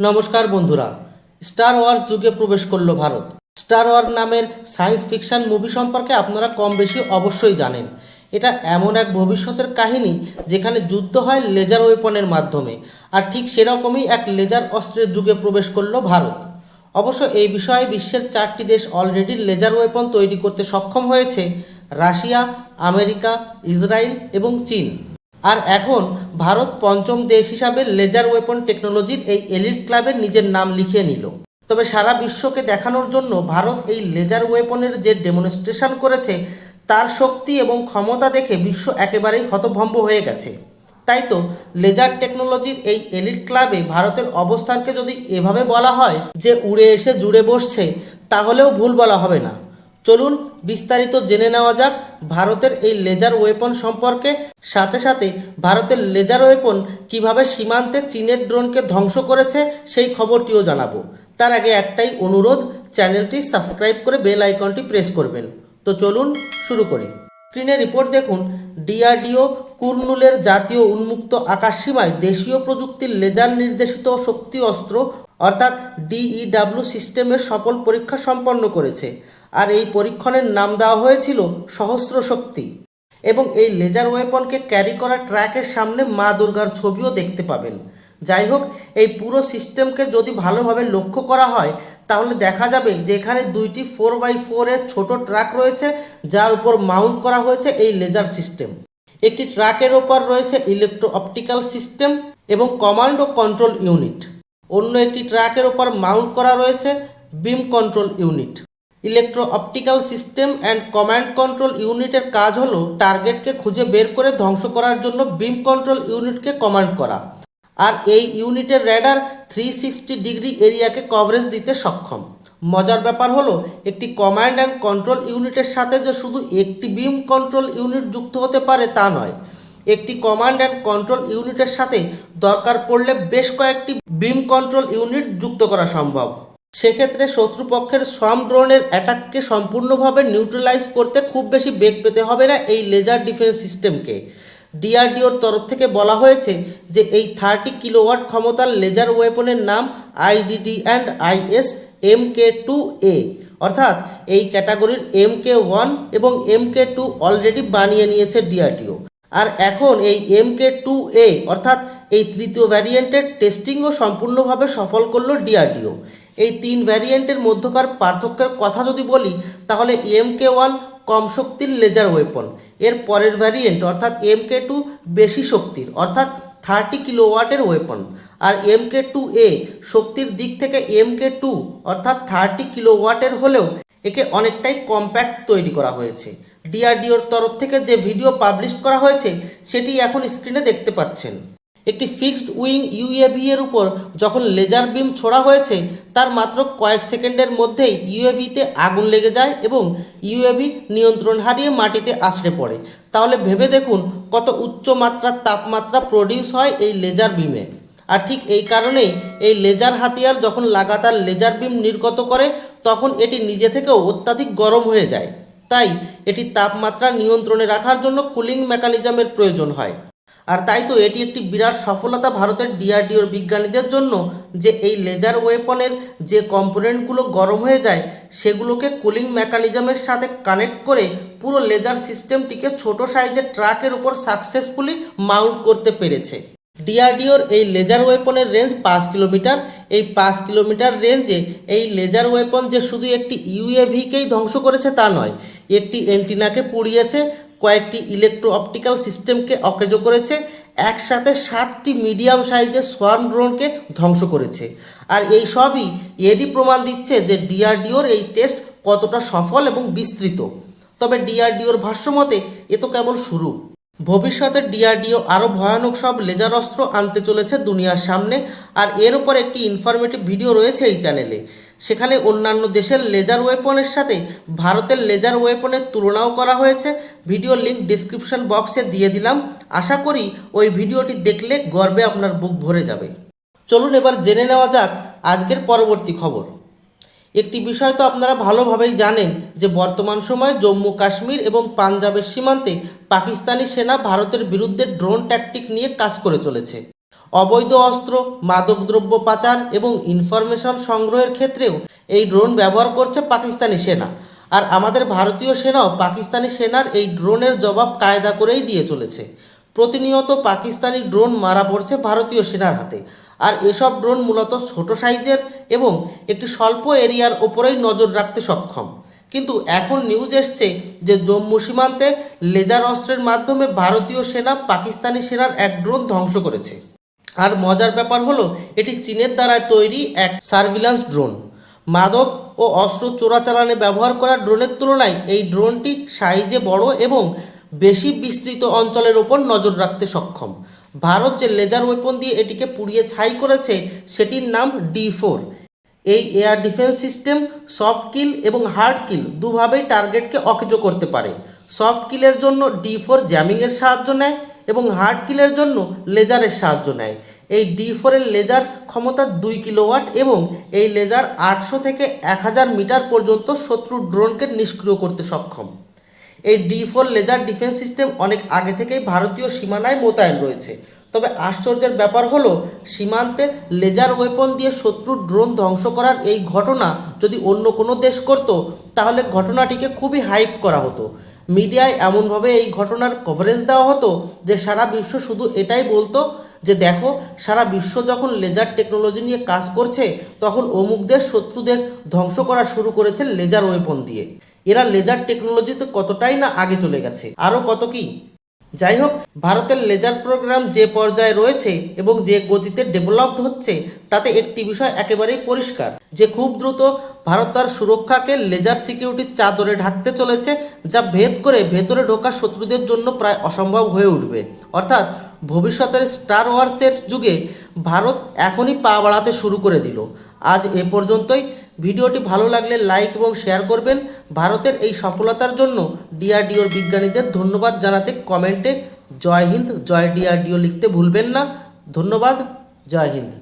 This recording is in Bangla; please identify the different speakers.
Speaker 1: নমস্কার বন্ধুরা, স্টার ওয়ার্স যুগে প্রবেশ করল ভারত। স্টার ওয়ার নামের সায়েন্স ফিকশন মুভি সম্পর্কে আপনারা কম বেশি অবশ্যই জানেন। এটা এমন এক ভবিষ্যতের কাহিনী যেখানে যুদ্ধ হয় লেজার ওয়েপনের মাধ্যমে, আর ঠিক সেরকমই এক লেজার অস্ত্রের যুগে প্রবেশ করল ভারত। অবশ্য এই বিষয়ে বিশ্বের চারটি দেশ অলরেডি লেজার ওয়েপন তৈরি করতে সক্ষম হয়েছে, রাশিয়া, আমেরিকা, ইসরায়েল এবং চীন। আর এখন ভারত পঞ্চম দেশ হিসাবে লেজার ওয়েপন টেকনোলজির এই এলিট ক্লাবের নিজের নাম লিখিয়ে নিল। তবে সারা বিশ্বকে দেখানোর জন্য ভারত এই লেজার ওয়েপনের যে ডেমনস্ট্রেশন করেছে, তার শক্তি এবং ক্ষমতা দেখে বিশ্ব একেবারেই হতভম্ব হয়ে গেছে। তাই তো লেজার টেকনোলজির এই এলিট ক্লাবে ভারতের অবস্থানকে যদি এভাবে বলা হয় যে উড়ে এসে জুড়ে বসছে, তাহলেও ভুল বলা হবে না। চলুন বিস্তারিত জেনে নেওয়া যাক ভারতের এই লেজার ওয়েপন সম্পর্কে। সাথে সাথে ভারতের লেজার ওয়েপন কীভাবে সীমান্তে চীনের ড্রোনকে ধ্বংস করেছে সেই খবরটিও জানাব। তার আগে একটাই অনুরোধ, চ্যানেলটি সাবস্ক্রাইব করে বেল আইকনটি প্রেস করবেন। তো চলুন শুরু করি। স্ক্রিনে রিপোর্ট দেখুন ডিআরডিও কুর্নুলের জাতীয় উন্মুক্ত আকাশসীমায় দেশীয় প্রযুক্তির লেজার নির্দেশিত শক্তি অস্ত্র, অর্থাৎ ডিইডাব্লিউ সিস্টেমের সফল পরীক্ষা সম্পন্ন করেছে। আর এই পরীক্ষণের নাম দেওয়া হয়েছিল সহস্র শক্তি। এবং এই লেজার ওয়েপনকে ক্যারি করা ট্র্যাকের সামনে মা দুর্গার ছবিও দেখতে পাবেন। যাই হোক, এই পুরো সিস্টেমকে যদি ভালোভাবে লক্ষ্য করা হয়, তাহলে দেখা যাবে যে এখানে দুইটি ফোর বাই ফোরের ছোট ট্রাক রয়েছে, যার উপর মাউন্ট করা হয়েছে এই লেজার সিস্টেম একটি ট্রাকের ওপর রয়েছে ইলেকট্রো অপটিক্যাল সিস্টেম এবং কমান্ড ও কন্ট্রোল ইউনিট অন্য একটি ট্রাকের ওপর মাউন্ট করা রয়েছে beam control unit electro optical system and command control ইউনিটের কাজ হলো টার্গেটকে খুঁজে বের করে ধ্বংস করার জন্য বিম কন্ট্রোল ইউনিটকে কমান্ড করা। আর এই ইউনিটের র্যাডার থ্রি সিক্সটি ডিগ্রি এরিয়াকে কভারেজ দিতে সক্ষম। মজার ব্যাপার হলো একটি কমান্ড অ্যান্ড কন্ট্রোল ইউনিটের সাথে যে শুধু একটি বিম কন্ট্রোল ইউনিট যুক্ত হতে পারে তা নয়, একটি কমান্ড অ্যান্ড কন্ট্রোল ইউনিটের সাথে দরকার পড়লে বেশ কয়েকটি বিম কন্ট্রোল ইউনিট যুক্ত করা সম্ভব। সেক্ষেত্রে শত্রুপক্ষের সোয়াম ড্রোনের অ্যাটাককে সম্পূর্ণভাবে নিউট্রালাইজ করতে খুব বেশি বেগ পেতে হবে না এই লেজার ডিফেন্স সিস্টেমকে। ডিআরডিওর তরফ থেকে বলা হয়েছে যে এই থার্টি কিলোওয়াট ক্ষমতার লেজার ওয়েপনের নাম IDD and IS M K two A. অর্থাৎ এই ক্যাটাগরির এম কে ওয়ান এবং এম কে টু অলরেডি বানিয়ে নিয়েছে ডিআরডিও। আর এখন এই এম কে টু এ, অর্থাৎ এই তৃতীয় ভ্যারিয়েন্টের টেস্টিংও সম্পূর্ণভাবে সফল করল ডিআরডিও। এই তিন ভ্যারিয়েন্টের মধ্যকার পার্থক্যের কথা যদি বলি, তাহলে এম কে ওয়ান কম শক্তির লেজার ওয়েপন এর পরের ভ্যারিয়েন্ট অর্থাৎ এম কে টু বেশি শক্তির, অর্থাৎ থার্টি কিলোওয়াটের ওয়েপন আর এম কে টু এ শক্তির দিক থেকে এম কে টু অর্থাৎ থার্টি কিলোওয়াটের হলেও একে অনেকটাই কম্প্যাক্ট তৈরি করা হয়েছে। ডিআরডিওর তরফ থেকে যে ভিডিও পাবলিশ করা হয়েছে, সেটি এখন স্ক্রিনে দেখতে পাচ্ছেন। একটি ফিক্সড উইং ইউএভি এর উপর যখন লেজার বিম ছোড়া হয়েছে, তার মাত্র কয়েক সেকেন্ডের মধ্যেই ইউএভিতে আগুন লেগে যায় এবং ইউএভি নিয়ন্ত্রণ হারিয়ে মাটিতে আছড়ে পড়ে। তাহলে ভেবে দেখুন কত উচ্চ মাত্রার তাপমাত্রা প্রডিউস হয় এই লেজার বিমে। আর ঠিক এই কারণেই এই লেজার হাতিয়ার যখন লাগাতার লেজার বিম নির্গত করে, তখন এটি নিজে থেকেও অত্যাধিক গরম হয়ে যায়। তাই এটি তাপমাত্রা নিয়ন্ত্রণে রাখার জন্য কুলিং মেকানিজমের প্রয়োজন হয়। আর তাই তো এটি একটি বিরাট সফলতা ভারতের ডিআরডিওর বিজ্ঞানীদের জন্য যে এই লেজার ওয়েপনের যে কম্পোনেন্টগুলো গরম হয়ে যায়, সেগুলোকে কুলিং মেকানিজমের সাথে কানেক্ট করে পুরো লেজার সিস্টেমটিকে ছোট সাইজের ট্রাকের উপর সাকসেসফুলি মাউন্ট করতে পেরেছে। ডিআরডিওর এই লেজার ওয়েপনের রেঞ্জ পাঁচ কিলোমিটার। এই পাঁচ কিলোমিটার রেঞ্জে এই লেজার ওয়েপন যে শুধু একটি ইউএভিকেই ধ্বংস করেছে তা নয়, একটি এন্টিনাকে পুড়িয়েছে। কয়েকটি ইলেকট্রো অপটিক্যাল সিস্টেমকে অকেজ করেছে, একসাথে সাতটি মিডিয়াম সাইজের সোয়ার্ম ড্রোনকে ধ্বংস করেছে। আর এই সবই এরই প্রমাণ দিচ্ছে যে ডিআরডিওর এই টেস্ট কতটা সফল এবং বিস্তৃত। তবে ডিআরডিওর ভাষ্যমতে এ তো কেবল শুরু। ভবিষ্যতে ডিআরডিও আরও ভয়ানক সব লেজার অস্ত্র আনতে চলেছে দুনিয়ার সামনে, আর এর ওপর একটি ইনফরমেটিভ ভিডিও রয়েছে এই চ্যানেলে সেখানে অন্যান্য দেশের লেজার ওয়েপনের সাথে ভারতের লেজার ওয়েপনের তুলনাও করা হয়েছে। ভিডিও লিঙ্ক ডিসক্রিপশন বক্সে দিয়ে দিলাম। আশা করি ওই ভিডিওটি দেখলে গর্বে আপনার বুক ভরে যাবে। চলুন এবার জেনে নেওয়া যাক আজকের পরবর্তী খবর। একটি বিষয় তো আপনারা ভালোভাবেই জানেন যে বর্তমান সময়ে জম্মু কাশ্মীর এবং পাঞ্জাবের সীমান্তে পাকিস্তানি সেনা ভারতের বিরুদ্ধে ড্রোন ট্যাকটিক নিয়ে কাজ করে চলেছে। অবৈধ অস্ত্র, মাদকদ্রব্য পাচার এবং ইনফরমেশন সংগ্রহের ক্ষেত্রেও এই ড্রোন ব্যবহার করছে পাকিস্তানি সেনা। আর আমাদের ভারতীয় সেনাও পাকিস্তানি সেনার এই ড্রোনের জবাব কায়দা করেই দিয়ে চলেছে। প্রতিনিয়ত পাকিস্তানি ড্রোন মারা পড়ছে ভারতীয় সেনার হাতে। আর এসব ড্রোন মূলত ছোট সাইজের এবং একটি স্বল্প এরিয়ার ওপরেই নজর রাখতে সক্ষম। কিন্তু এখন নিউজ এসছে যে জম্মু সীমান্তে লেজার অস্ত্রের মাধ্যমে ভারতীয় সেনা পাকিস্তানি সেনার এক ড্রোন ধ্বংস করেছে। আর মজার ব্যাপার হলো, এটি চীনের দ্বারা তৈরি এক সার্ভিল্যান্স ড্রোন। মাদক ও অস্ত্র চোরাচালানে ব্যবহার করা ড্রোনের তুলনায় এই ড্রোনটি সাইজে বড় এবং বেশি বিস্তৃত অঞ্চলের ওপর নজর রাখতে সক্ষম। ভারত যে লেজার ওয়েপন দিয়ে এটিকে পুড়িয়ে ছাই করেছে, সেটির নাম ডি ফোর এই air defence system soft kill এবং হার্ড কিল দুভাবেই টার্গেটকে অকেজো করতে পারে। সফট কিলের জন্য ডি ফোর জ্যামিংয়ের সাহায্য নেয় এবং হার্ড কিলের জন্য লেজারের সাহায্য নেয়। এই ডি ফোরের লেজার ক্ষমতা দুই কিলোওয়াট এবং এই লেজার আটশো থেকে এক হাজার মিটার পর্যন্ত শত্রুর ড্রোনকে নিষ্ক্রিয় করতে সক্ষম। এই D four laser defence system অনেক আগে থেকেই ভারতীয় সীমানায় মোতায়েন রয়েছে। তবে আশ্চর্যের ব্যাপার হলো, সীমান্তে লেজার ওয়েপন দিয়ে শত্রুর ড্রোন ধ্বংস করার এই ঘটনা যদি অন্য কোনো দেশ করত, তাহলে ঘটনাটিকে খুবই হাইপ করা হতো। মিডিয়ায় এমনভাবে এই ঘটনার কভারেজ দেওয়া হতো যে সারা বিশ্ব শুধু এটাই বলতো যে দেখো, সারা বিশ্ব যখন লেজার টেকনোলজি নিয়ে কাজ করছে, তখন অমুকদের শত্রুদের ধ্বংস করা শুরু করেছে লেজার ওয়েপন দিয়ে। এরা লেজার টেকনোলজিতে কতটাই না আগে চলে গেছে। আরও কত কি? যাই হোক ভারতের লেজার প্রোগ্রাম যে পর্যায়ে রয়েছে এবং যে গতিতে ডেভেলপড হচ্ছে, তাতে একটি বিষয় একেবারেই পরিষ্কার, যে খুব দ্রুত ভারত তার সুরক্ষাকে লেজার সিকিউরিটির চাদরে ঢাকতে চলেছে, যা ভেদ করে ভেতরে ঢোকা শত্রুদের জন্য প্রায় অসম্ভব হয়ে উঠবে। অর্থাৎ, ভবিষ্যতের স্টার ওয়ার্সের যুগে ভারত এখনই পা বাড়াতে শুরু করে দিল। আজ এ পর্যন্তই। ভিডিওটি ভালো লাগলে লাইক এবং শেয়ার করবেন। ভারতের এই সফলতার জন্য ডিআরডিওর বিজ্ঞানীদের ধন্যবাদ জানাতে কমেন্টে জয় হিন্দ, জয় ডিআরডিও লিখতে ভুলবেন না। ধন্যবাদ, জয় হিন্দ।